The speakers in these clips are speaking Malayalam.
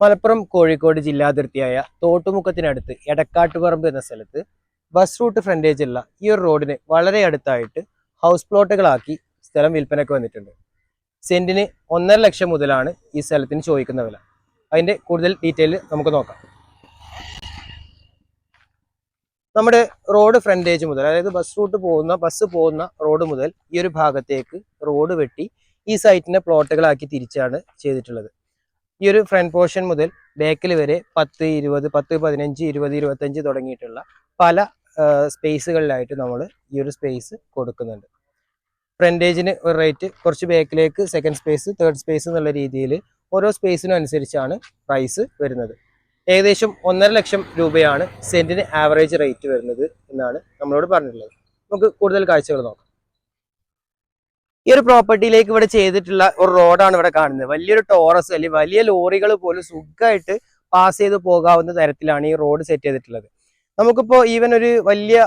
മലപ്പുറം കോഴിക്കോട് ജില്ലാതിർത്തിയായ തോട്ടുമുക്കത്തിനടുത്ത് എടക്കാട്ടുപറമ്പ് എന്ന സ്ഥലത്ത് ബസ് റൂട്ട് ഫ്രണ്ടേജ് ഉള്ള ഈ ഒരു റോഡിന് വളരെ അടുത്തായിട്ട് ഹൗസ് പ്ലോട്ടുകളാക്കി സ്ഥലം വിൽപ്പനയ്ക്ക് വന്നിട്ടുണ്ട്. സെന്റിന് ഒന്നര ലക്ഷം മുതലാണ് ഈ സ്ഥലത്തിന് ചോദിക്കുന്ന വില. അതിന്റെ കൂടുതൽ ഡീറ്റെയിൽ നമുക്ക് നോക്കാം. നമ്മുടെ റോഡ് ഫ്രണ്ടേജ് മുതൽ അതായത് ബസ് റൂട്ട് പോകുന്ന ബസ് പോകുന്ന റോഡ് മുതൽ ഈ ഒരു ഭാഗത്തേക്ക് റോഡ് വെട്ടി ഈ സൈറ്റിനെ പ്ലോട്ടുകളാക്കി തിരിച്ചാണ് ചെയ്തിട്ടുള്ളത്. ഈ ഒരു ഫ്രണ്ട് പോർഷൻ മുതൽ ബാക്കിൽ വരെ പത്ത് ഇരുപത് പത്ത് പതിനഞ്ച് ഇരുപത് ഇരുപത്തഞ്ച് തുടങ്ങിയിട്ടുള്ള പല സ്പേസുകളിലായിട്ട് നമ്മൾ ഈ ഒരു സ്പേസ് കൊടുക്കുന്നുണ്ട്. ഫ്രണ്ടേജിന് ഒരു റേറ്റ് കുറച്ച് ബാക്കിലേക്ക് സെക്കൻഡ് സ്പേസ് തേർഡ് സ്പേസ് എന്നുള്ള രീതിയിൽ ഓരോ സ്പേസിനും അനുസരിച്ചാണ് പ്രൈസ് വരുന്നത്. ഏകദേശം ഒന്നര ലക്ഷം രൂപയാണ് സെന്റിന് ആവറേജ് റേറ്റ് വരുന്നത് എന്നാണ് നമ്മളോട് പറഞ്ഞിട്ടുള്ളത്. നമുക്ക് കൂടുതൽ കാഴ്ചകൾ നോക്കാം. ഈ ഒരു പ്രോപ്പർട്ടിയിലേക്ക് ഇവിടെ ചെയ്തിട്ടുള്ള ഒരു റോഡാണ് ഇവിടെ കാണുന്നത്. വലിയൊരു ടോറസ് അല്ലെങ്കിൽ വലിയ ലോറികൾ പോലും സുഖമായിട്ട് പാസ് ചെയ്ത് പോകാവുന്ന തരത്തിലാണ് ഈ റോഡ് സെറ്റ് ചെയ്തിട്ടുള്ളത്. നമുക്കിപ്പോൾ ഈവൻ ഒരു വലിയ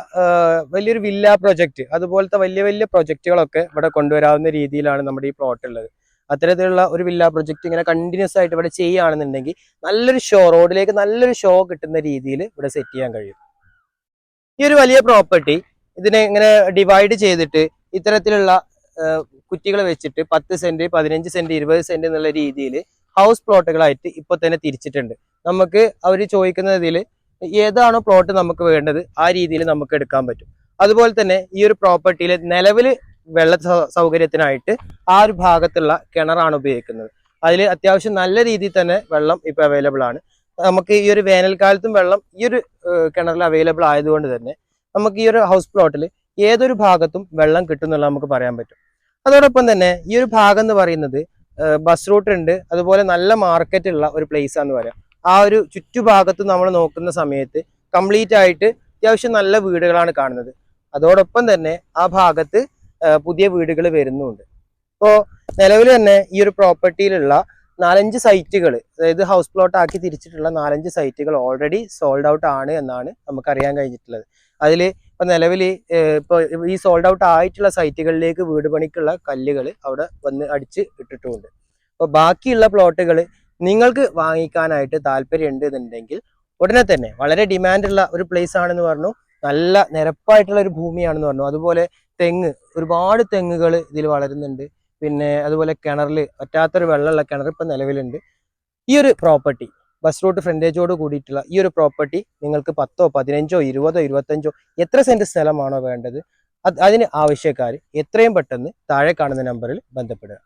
വലിയൊരു വില്ല പ്രൊജക്റ്റ് അതുപോലത്തെ വലിയ വലിയ പ്രൊജക്റ്റുകളൊക്കെ ഇവിടെ കൊണ്ടുവരാവുന്ന രീതിയിലാണ് നമ്മുടെ ഈ പ്ലോട്ട് ഉള്ളത്. അത്തരത്തിലുള്ള ഒരു വില്ല പ്രൊജക്റ്റ് ഇങ്ങനെ കണ്ടിന്യൂസ് ആയിട്ട് ഇവിടെ ചെയ്യുകയാണെന്നുണ്ടെങ്കിൽ നല്ലൊരു ഷോ റോഡിലേക്ക് നല്ലൊരു ഷോ കിട്ടുന്ന രീതിയിൽ ഇവിടെ സെറ്റ് ചെയ്യാൻ കഴിയും. ഈ ഒരു വലിയ പ്രോപ്പർട്ടി ഇതിനെ ഇങ്ങനെ ഡിവൈഡ് ചെയ്തിട്ട് ഇത്തരത്തിലുള്ള കുറ്റികൾ വെച്ചിട്ട് പത്ത് സെന്റ് പതിനഞ്ച് സെന്റ് ഇരുപത് സെന്റ് എന്നുള്ള രീതിയിൽ ഹൗസ് പ്ലോട്ടുകളായിട്ട് ഇപ്പൊ തന്നെ തിരിച്ചിട്ടുണ്ട്. നമുക്ക് അവർ ചോദിക്കുന്നതിൽ ഏതാണോ പ്ലോട്ട് നമുക്ക് വേണ്ടത് ആ രീതിയിൽ നമുക്ക് എടുക്കാൻ പറ്റും. അതുപോലെ തന്നെ ഈ ഒരു പ്രോപ്പർട്ടിയിൽ നിലവിൽ വെള്ള സൗകര്യത്തിനായിട്ട് ആ ഒരു ഭാഗത്തുള്ള കിണറാണ് ഉപയോഗിക്കുന്നത്. അതിൽ അത്യാവശ്യം നല്ല രീതിയിൽ തന്നെ വെള്ളം ഇപ്പൊ അവൈലബിൾ ആണ്. നമുക്ക് ഈ ഒരു വേനൽക്കാലത്തും വെള്ളം ഈ ഒരു കിണറിൽ അവൈലബിൾ ആയതുകൊണ്ട് തന്നെ നമുക്ക് ഈ ഒരു ഹൗസ് പ്ലോട്ടിൽ ഏതൊരു ഭാഗത്തും വെള്ളം കിട്ടും എന്നുള്ള നമുക്ക് പറയാൻ പറ്റും. അതോടൊപ്പം തന്നെ ഈ ഒരു ഭാഗം എന്ന് പറയുന്നത് ബസ് റൂട്ട് ഉണ്ട്. അതുപോലെ നല്ല മാർക്കറ്റ് ഉള്ള ഒരു പ്ലേസ് ആണെന്ന് പറയാം. ആ ഒരു ചുറ്റുഭാഗത്ത് നമ്മൾ നോക്കുന്ന സമയത്ത് കംപ്ലീറ്റ് ആയിട്ട് അത്യാവശ്യം നല്ല വീടുകളാണ് കാണുന്നത്. അതോടൊപ്പം തന്നെ ആ ഭാഗത്ത് പുതിയ വീടുകൾ വരുന്നുണ്ട്. ഇപ്പോൾ നിലവിൽ തന്നെ ഈ ഒരു പ്രോപ്പർട്ടിയിലുള്ള നാലഞ്ച് സൈറ്റുകൾ അതായത് ഹൗസ് പ്ലോട്ട് ആക്കി തിരിച്ചിട്ടുള്ള നാലഞ്ച് സൈറ്റുകൾ ഓൾറെഡി സോൾഡ് ഔട്ട് ആണ് എന്നാണ് നമുക്കറിയാൻ കഴിഞ്ഞിട്ടുള്ളത്. അതിൽ ഇപ്പൊ നിലവിൽ ഇപ്പോൾ ഈ സോൾഡ് ഔട്ട് ആയിട്ടുള്ള സൈറ്റുകളിലേക്ക് വീട് പണിക്കുള്ള കല്ലുകൾ അവിടെ വന്ന് അടിച്ച് ഇട്ടിട്ടുമുണ്ട്. അപ്പോൾ ബാക്കിയുള്ള പ്ലോട്ടുകൾ നിങ്ങൾക്ക് വാങ്ങിക്കാനായിട്ട് താല്പര്യമുണ്ട് എന്നുണ്ടെങ്കിൽ ഉടനെ തന്നെ വളരെ ഡിമാൻഡുള്ള ഒരു പ്ലേസ് ആണെന്ന് പറഞ്ഞു നല്ല നിരപ്പായിട്ടുള്ള ഒരു ഭൂമിയാണെന്ന് പറഞ്ഞു. അതുപോലെ തെങ്ങ് ഒരുപാട് തെങ്ങുകൾ ഇതിൽ വളരുന്നുണ്ട്. പിന്നെ അതുപോലെ കിണറിൽ പറ്റാത്തൊരു വെള്ളമുള്ള കിണർ ഇപ്പം നിലവിലുണ്ട്. ഈ ഒരു പ്രോപ്പർട്ടി ബസ് റൂട്ട് ഫ്രണ്ടേജോട് കൂടിയിട്ടുള്ള ഈ ഒരു പ്രോപ്പർട്ടി നിങ്ങൾക്ക് പത്തോ പതിനഞ്ചോ ഇരുപതോ ഇരുപത്തഞ്ചോ എത്ര സെന്റ് സ്ഥലമാണോ വേണ്ടത്? അത് അതിന് ആവശ്യക്കാർ എത്രയും പെട്ടെന്ന് താഴെ കാണുന്ന നമ്പറിൽ ബന്ധപ്പെടുക.